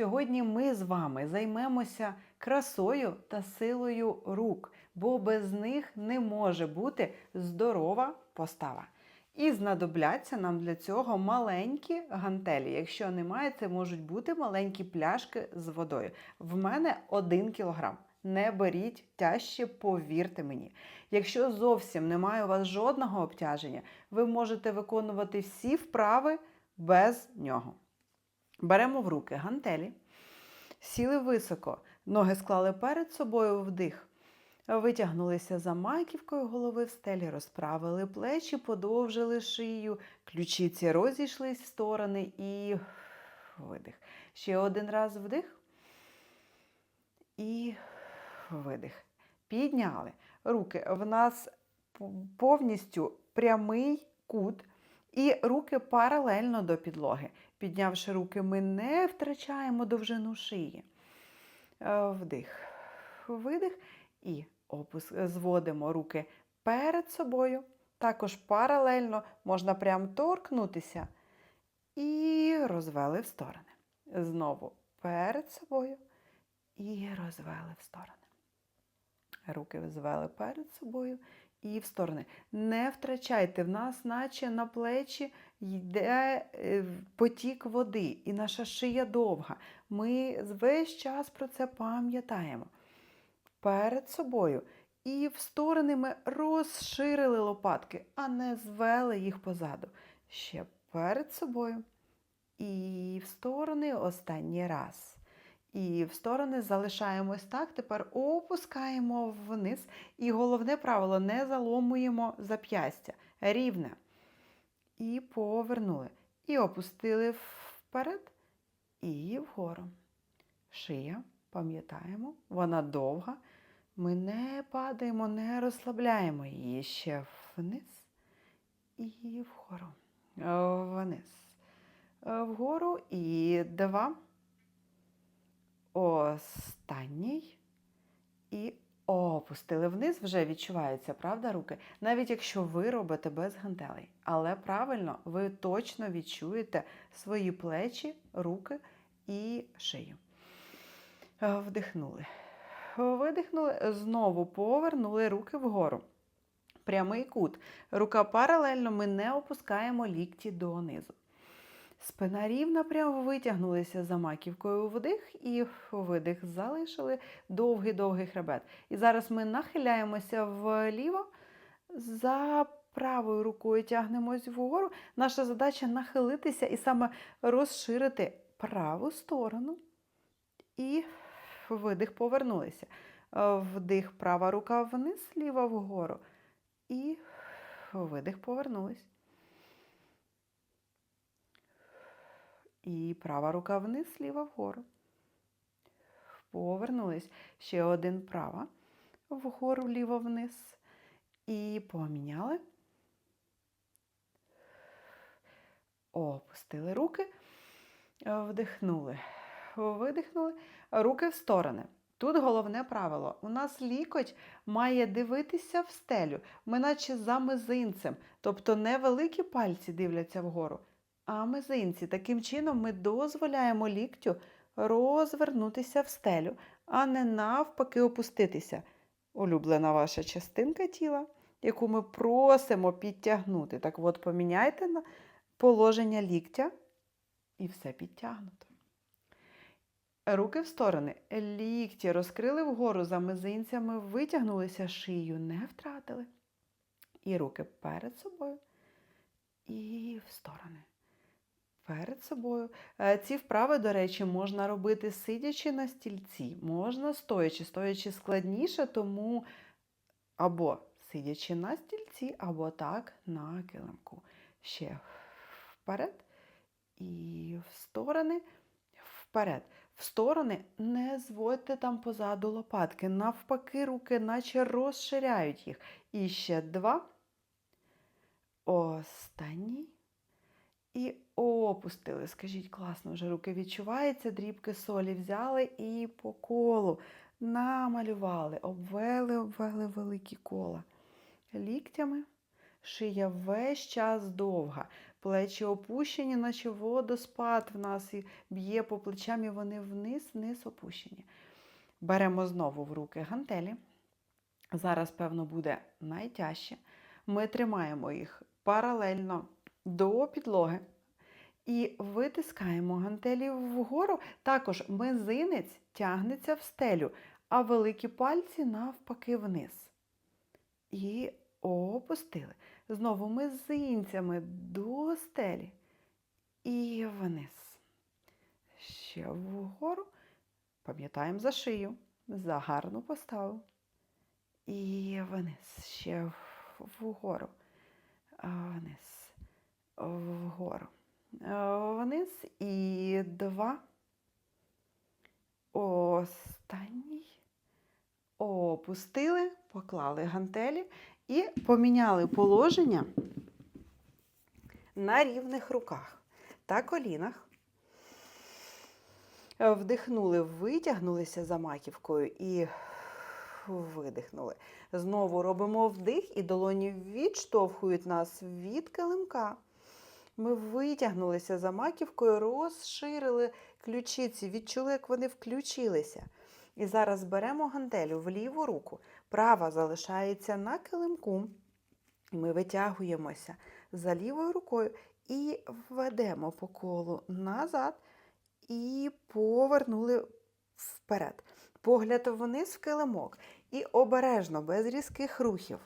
Сьогодні ми з вами займемося красою та силою рук, бо без них не може бути здорова постава. І знадобляться нам для цього маленькі гантелі. Якщо немає, це можуть бути маленькі пляшки з водою. В мене 1 кілограм. Не беріть тяжче, повірте мені. Якщо зовсім немає у вас жодного обтяження, ви можете виконувати всі вправи без нього. Беремо в руки гантелі, сіли високо, ноги склали перед собою вдих. Витягнулися за маківкою голови в стелі, розправили плечі, подовжили шию, ключиці розійшлись в сторони і видих. Ще один раз вдих і видих. Підняли руки. В нас повністю прямий кут, і руки паралельно до підлоги. Піднявши руки, ми не втрачаємо довжину шиї. Е, Вдих, видих і опуск. Зводимо руки перед собою. Також паралельно можна прям торкнутися і розвели в сторони. Знову перед собою і розвели в сторони. Руки звели перед собою і в сторони. Не втрачайте, в нас, наче на плечі йде е, потік води, і наша шия довга. Ми весь час про це пам'ятаємо. Перед собою. І в сторони ми розширили лопатки, а не звели їх позаду. Ще перед собою. І в сторони останній раз. І в сторони залишаємось так. Тепер опускаємо вниз. І головне правило не заломуємо зап'ястя. Рівне. І повернули. І опустили вперед і вгору. Шия, пам'ятаємо, вона довга. Ми не падаємо, не розслабляємо її ще вниз і вгору. Вниз. Вгору і два. Останній. І опустили вниз, вже відчувається, правда, руки? Навіть якщо ви робите без гантелей. Але правильно, ви точно відчуєте свої плечі, руки і шию. Вдихнули. Видихнули, знову повернули руки вгору. Прямий кут. Рука паралельно, ми не опускаємо лікті донизу. Спина рівна, прямо витягнулися за маківкою вдих і видих. Залишили довгий-довгий хребет. І зараз ми нахиляємося вліво, за правою рукою тягнемось вгору. Наша задача нахилитися і саме розширити праву сторону. І видих повернулися. Вдих, права рука вниз, ліва вгору. І видих повернулись. І права рука вниз, ліва вгору. Повернулись. Ще один права. Вгору, ліво вниз. І поміняли. Опустили руки. Вдихнули. Видихнули. Руки в сторони. Тут головне правило. У нас лікоть має дивитися в стелю. Ми наче за мизинцем. Тобто не великі пальці дивляться вгору, а мизинці. Таким чином ми дозволяємо ліктю розвернутися в стелю, а не навпаки опуститися. Улюблена ваша частинка тіла, яку ми просимо підтягнути. Так от, поміняйте на положення ліктя і все підтягнуто. Руки в сторони, лікті розкрили вгору за мизинцями, витягнулися шию, не втратили. І руки перед собою і в сторони перед собою. Е, ці вправи, до речі, можна робити сидячи на стільці, можна стоячи. Стоячи складніше, тому або сидячи на стільці, або так на килимку. Ще вперед і в сторони, вперед. В сторони не зводьте там позаду лопатки. Навпаки, руки наче розширяють їх. І ще два. Останній. І опустили. Скажіть, класно, вже руки відчуваються, дрібки солі взяли і по колу намалювали, обвели, обвели великі кола. Ліктями шия весь час довга. плечі опущені, наче водоспад в нас і б'є по плечам, і вони вниз, вниз опущені. Беремо знову в руки гантелі. Зараз, певно, буде найтяжче. Ми тримаємо їх паралельно до підлоги і витискаємо гантелі вгору. Також мизинець тягнеться в стелю, а великі пальці навпаки вниз. І опустили. Знову мизинцями до стелі і вниз. Ще вгору. Пам'ятаємо за шию, за гарну поставу. І вниз. Ще вгору. Вниз. Вгору. Вниз. І два. Останній. Опустили, поклали гантелі і поміняли положення на рівних руках та колінах. Вдихнули, витягнулися за маківкою і видихнули. Знову робимо вдих, і долоні відштовхують нас від килимка. Ми витягнулися за маківкою, розширили ключиці, відчули, як вони включилися. І зараз беремо гантелю в ліву руку. Права залишається на килимку. Ми витягуємося за лівою рукою і ведемо по колу назад і повернули вперед. Погляд вниз в килимок. І обережно, без різких рухів.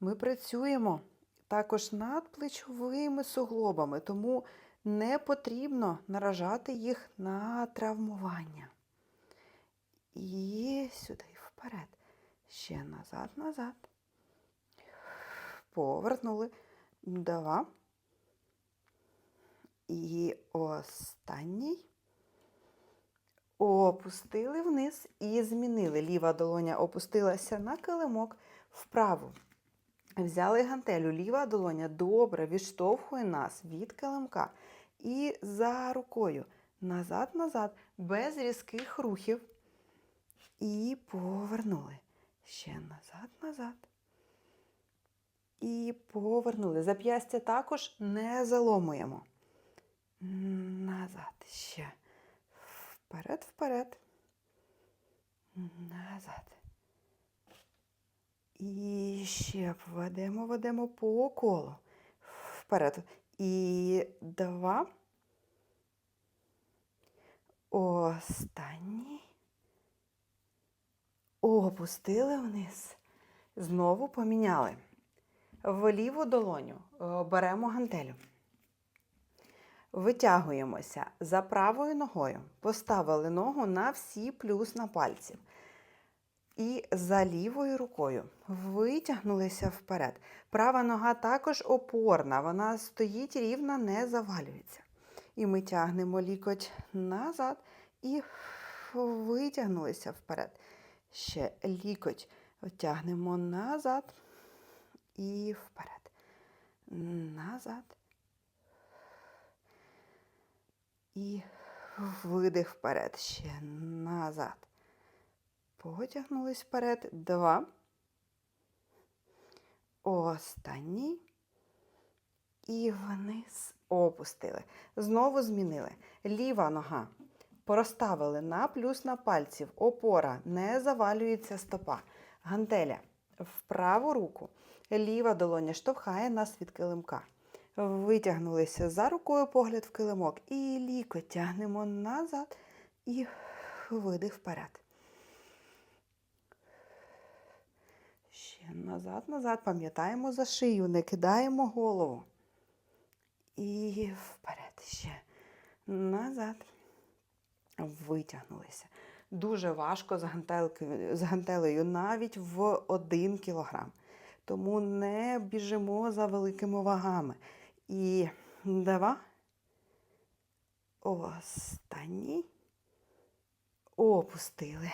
Ми працюємо також над плечовими суглобами, тому не потрібно наражати їх на травмування. І сюди вперед. Ще назад, назад. Повернули. Два. І останній. Опустили вниз і змінили. Ліва долоня опустилася на килимок вправо. Взяли гантелю, ліва долоня добре відштовхує нас від килимка. І за рукою назад-назад, без різких рухів. І повернули. Ще назад, назад. І повернули. Зап'ястя також не заломуємо. Назад ще. Вперед, вперед. Назад. І ще ведемо, ведемо по колу. Вперед. І два. Останній. Опустили вниз. Знову поміняли. В ліву долоню е, беремо гантелю. Витягуємося за правою ногою. Поставили ногу на всі плюс на пальці. І за лівою рукою витягнулися вперед. Права нога також опорна, вона стоїть рівно, не завалюється. І ми тягнемо лікоть назад і витягнулися вперед. Ще лікоть тягнемо назад і вперед. Назад. І видих вперед. Ще назад. Потягнулись вперед. Два. Останній. І вниз опустили. Знову змінили. Ліва нога. Проставили на плюс на пальців. Опора. Не завалюється стопа. Гантеля. В праву руку. Ліва долоня штовхає нас від килимка. Витягнулися за рукою погляд в килимок. І ліко тягнемо назад і видих вперед. Назад, назад. Пам'ятаємо за шию, не кидаємо голову. І вперед ще. Назад. Витягнулися. Дуже важко з, гантелею навіть в 1 кілограм. Тому не біжимо за великими вагами. І два. Останній. Опустили.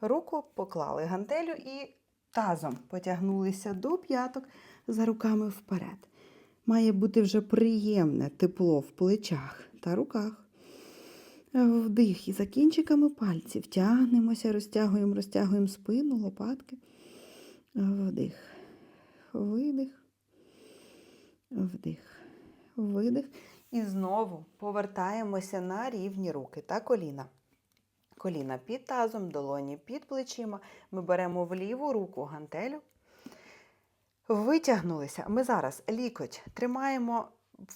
Руку поклали гантелю і тазом потягнулися до п'яток за руками вперед. Має бути вже приємне тепло в плечах та руках. Вдих і за кінчиками пальців тягнемося, розтягуємо, розтягуємо спину, лопатки. Вдих, видих, вдих, видих. І знову повертаємося на рівні руки та коліна. Коліна під тазом, долоні під плечима. Ми беремо в ліву руку гантелю. Витягнулися. Ми зараз лікоть тримаємо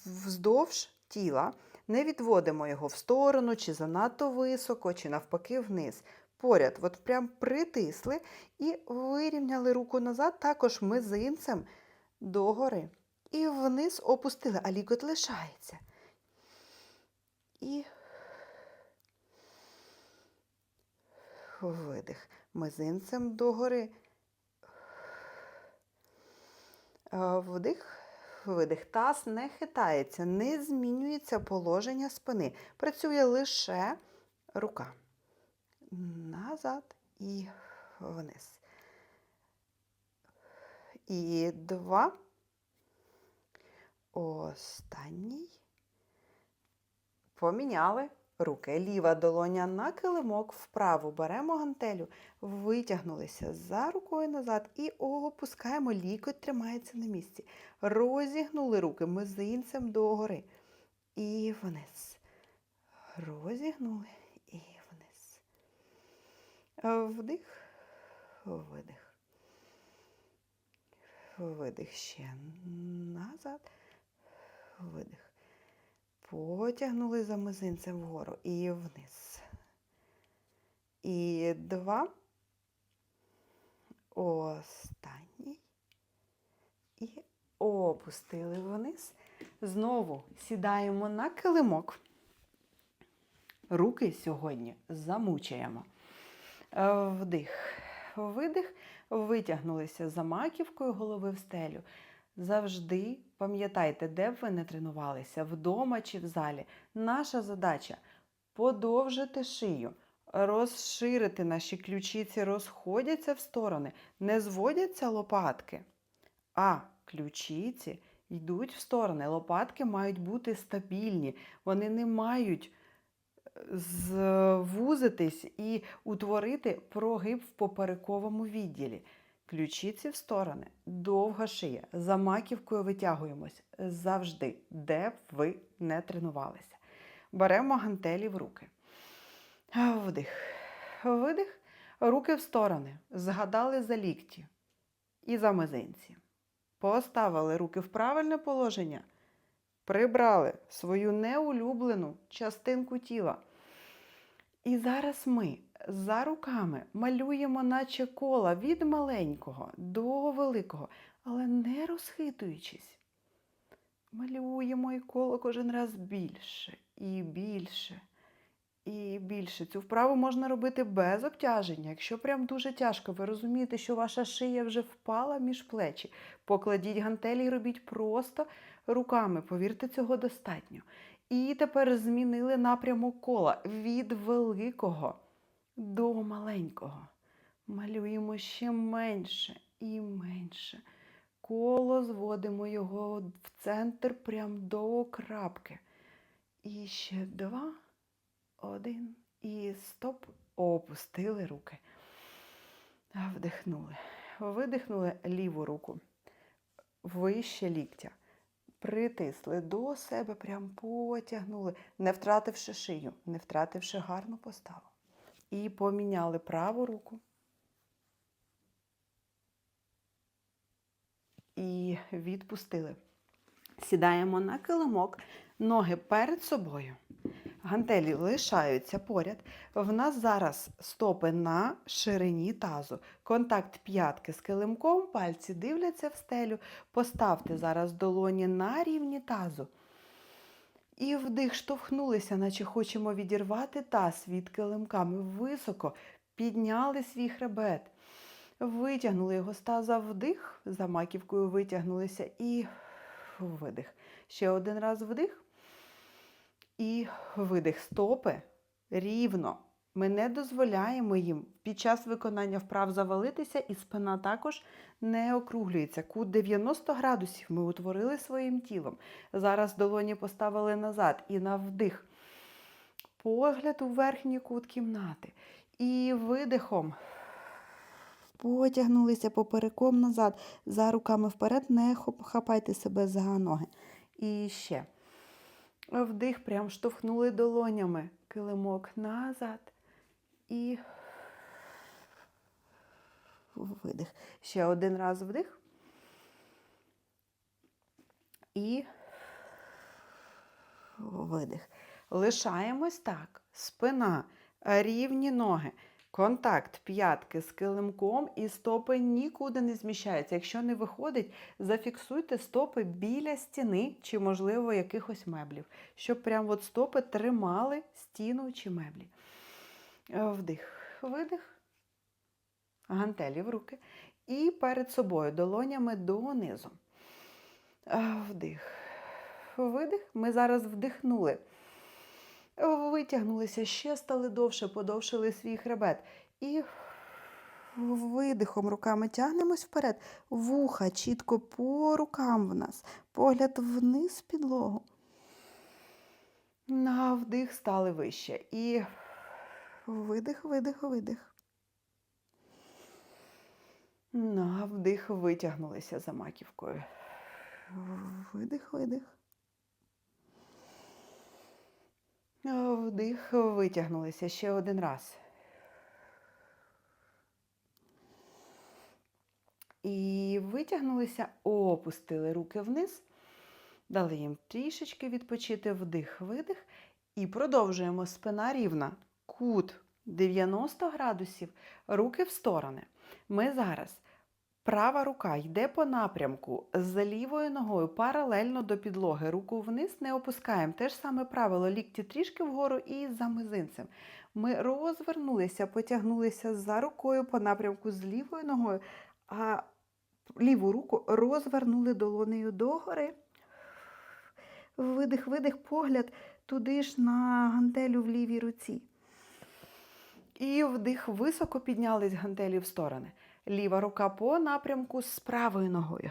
вздовж тіла, не відводимо його в сторону, чи занадто високо, чи навпаки вниз. Поряд, от прям притисли і вирівняли руку назад, також мизинцем догори. І вниз опустили, а лікоть лишається. І видих. Мизинцем догори. Е, Вдих, видих. Таз не хитається, не змінюється положення спини. Працює лише рука. Назад і вниз. І два. Останній. Поміняли руки. Ліва долоня на килимок, вправу беремо гантелю, витягнулися за рукою назад і опускаємо, лікоть тримається на місці. Розігнули руки мизинцем догори. І вниз. Розігнули і вниз. Вдих, видих. Видих ще назад. Видих. Потягнули за мизинцем вгору і вниз. І два. Останній. І опустили вниз. Знову сідаємо на килимок. Руки сьогодні замучаємо. Е, Вдих, видих, витягнулися за маківкою голови в стелю. Завжди пам'ятайте, де б ви не тренувалися, вдома чи в залі. Наша задача подовжити шию, розширити наші ключиці, розходяться в сторони, не зводяться лопатки, а ключиці йдуть в сторони. Лопатки мають бути стабільні, вони не мають е, звузитись і утворити прогиб в поперековому відділі. Ключиці в сторони, довга шия, за маківкою витягуємось завжди, де б ви не тренувалися. Беремо гантелі в руки. Вдих. Видих. Руки в сторони. Згадали за лікті і за мизинці. Поставили руки в правильне положення. Прибрали свою неулюблену частинку тіла. І зараз ми за руками малюємо, наче кола від маленького до великого, але не розхитуючись. Малюємо і коло кожен раз більше і більше і більше. Цю вправу можна робити без обтяження. Якщо прям дуже тяжко, ви розумієте, що ваша шия вже впала між плечі. Покладіть гантелі і робіть просто руками. Повірте, цього достатньо. І тепер змінили напрямок кола від великого до маленького. Малюємо ще менше і менше. Коло зводимо його в центр прям до крапки. І ще два, один і стоп. Опустили руки. Вдихнули. Видихнули ліву руку. Вище ліктя. Притисли до себе, прям потягнули, не втративши шию, не втративши гарну поставу. І поміняли праву руку. І відпустили. Сідаємо на килимок, ноги перед собою. Гантелі лишаються поряд. В нас зараз стопи на ширині тазу. Контакт п'ятки з килимком, пальці дивляться в стелю. Поставте зараз долоні на рівні тазу. І вдих штовхнулися, наче хочемо відірвати таз від килимками високо підняли свій хребет. Витягнули його з таза вдих, за маківкою витягнулися і видих. Ще один раз вдих. І видих стопи рівно. Ми не дозволяємо їм під час виконання вправ завалитися, і спина також не округлюється. Кут 90 градусів ми утворили своїм тілом. Зараз долоні поставили назад і на вдих. Погляд у верхній кут кімнати. І видихом потягнулися попереком назад, за руками вперед, не хапайте себе за ноги. І ще. Вдих, прям штовхнули долонями. Килимок назад. І видих. Ще один раз вдих. І видих. Лишаємось так. Спина, рівні ноги. Контакт п'ятки з килимком і стопи нікуди не зміщаються. Якщо не виходить, зафіксуйте стопи біля стіни чи, можливо, якихось меблів, щоб прям от стопи тримали стіну чи меблі. Е, Вдих, видих, гантелі в руки. І перед собою долонями донизу. Е, Вдих, видих. Ми зараз вдихнули. Витягнулися, ще стали довше, подовшили свій хребет. І видихом руками тягнемось вперед. Вуха чітко по рукам в нас. Погляд вниз підлогу. На вдих стали вище. І видих, видих, видих. На вдих витягнулися за маківкою. Видих, видих. Вдих, витягнулися ще один раз. І витягнулися, опустили руки вниз, дали їм трішечки відпочити вдих, видих. І продовжуємо спина рівна. Кут 90 градусів, руки в сторони. Ми зараз. Права рука йде по напрямку з лівою ногою паралельно до підлоги. Руку вниз не опускаємо. Те ж саме правило, лікті трішки вгору і за мизинцем. Ми розвернулися, потягнулися за рукою по напрямку з лівою ногою, а ліву руку розвернули долонею догори. Видих, видих, погляд туди ж на гантелю в лівій руці. І вдих високо піднялись гантелі в сторони. Ліва рука по напрямку з правою ногою.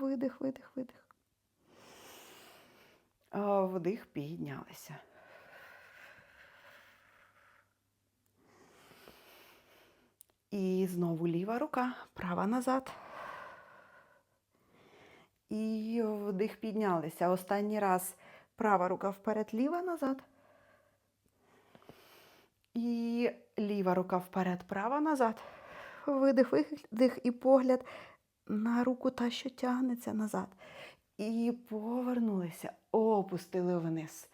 Видих, видих, видих. Вдих, піднялися. І знову ліва рука, права назад. І вдих піднялися. Останній раз права рука вперед, ліва назад. І ліва рука вперед, права назад. Видих, видих і погляд на руку та, що тягнеться назад. І повернулися, опустили вниз.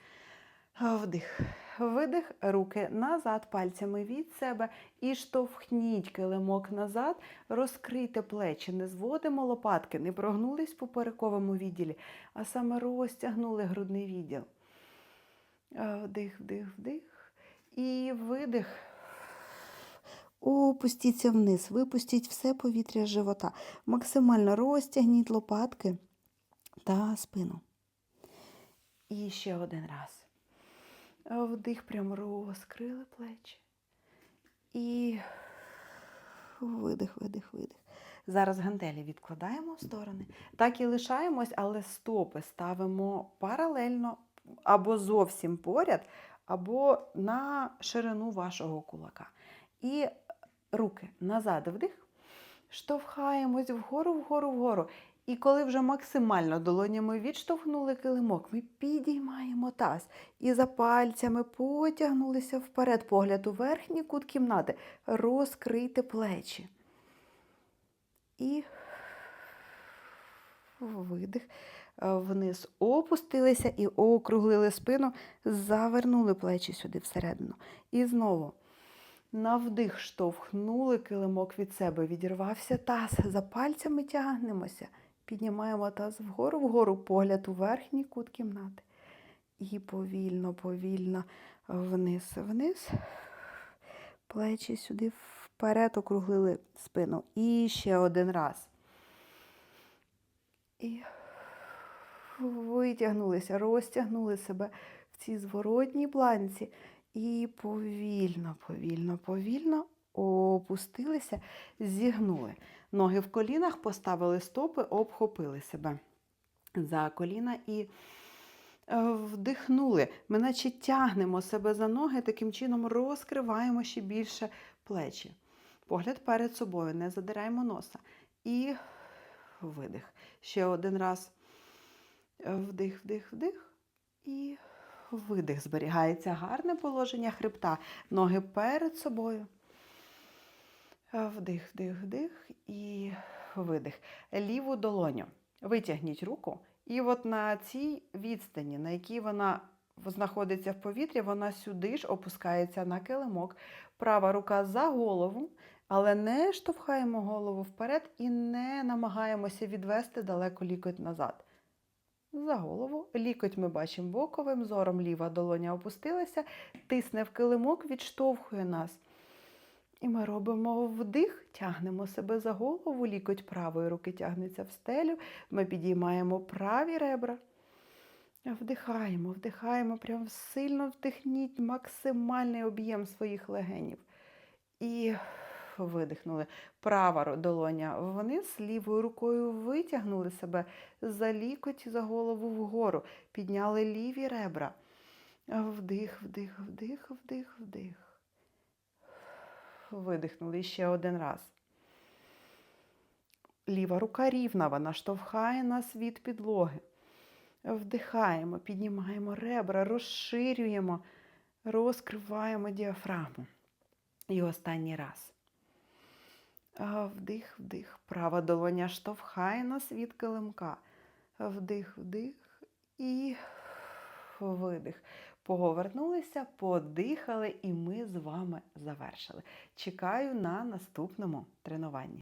Вдих, видих, руки назад, пальцями від себе і штовхніть килимок назад, розкрийте плечі, не зводимо лопатки, не прогнулись по поперековому відділі, а саме розтягнули грудний відділ. Вдих, вдих, вдих. І видих. Опустіться вниз, випустіть все повітря з живота. Максимально розтягніть лопатки та спину. І ще один раз. Вдих, прям розкрили плечі. І видих, видих, видих. Зараз гантелі відкладаємо в сторони. Так і лишаємось, але стопи ставимо паралельно або зовсім поряд, або на ширину вашого кулака. І руки назад вдих, штовхаємось вгору, вгору, вгору. І коли вже максимально долонями відштовхнули килимок, ми підіймаємо таз і за пальцями потягнулися вперед, погляд у верхній кут кімнати, розкрийте плечі. І видих. Вниз опустилися і округлили спину, завернули плечі сюди всередину. І знову на вдих штовхнули килимок від себе, відірвався таз, за пальцями тягнемося, піднімаємо таз вгору, вгору, погляд у верхній кут кімнати. І повільно, повільно вниз, вниз, плечі сюди вперед округлили спину. І ще один раз. І витягнулися, розтягнули себе в цій зворотній планці. І повільно, повільно, повільно опустилися, зігнули. Ноги в колінах поставили стопи, обхопили себе за коліна і вдихнули. Ми наче тягнемо себе за ноги, таким чином розкриваємо ще більше плечі. Погляд перед собою, не задираємо носа. І видих. Ще один раз. Е, Вдих, вдих, вдих. І видих. Зберігається гарне положення хребта. Ноги перед собою. Е, Вдих, вдих, вдих і видих. Ліву долоню. Витягніть руку. І от на цій відстані, на якій вона знаходиться в повітрі, вона сюди ж опускається на килимок. Права рука за голову, але не штовхаємо голову вперед і не намагаємося відвести далеко лікоть назад. За голову. Лікоть ми бачимо боковим зором, ліва долоня опустилася, тисне в килимок, відштовхує нас. І ми робимо вдих, тягнемо себе за голову, лікоть правої руки тягнеться в стелю. Ми підіймаємо праві ребра. Вдихаємо, вдихаємо, прям сильно вдихніть максимальний об'єм своїх легенів. І видихнули. Права долоня вниз, лівою рукою витягнули себе за лікоть, за голову вгору. Підняли ліві ребра. Вдих, вдих, вдих, вдих, вдих. Видихнули ще один раз. Ліва рука рівна, вона штовхає нас від підлоги. Вдихаємо, піднімаємо ребра, розширюємо, розкриваємо діафрагму. І останній раз. Вдих, вдих. Права долоня штовхає нас від килимка. Вдих, вдих і видих. Повернулися, подихали, і ми з вами завершили. Чекаю на наступному тренуванні.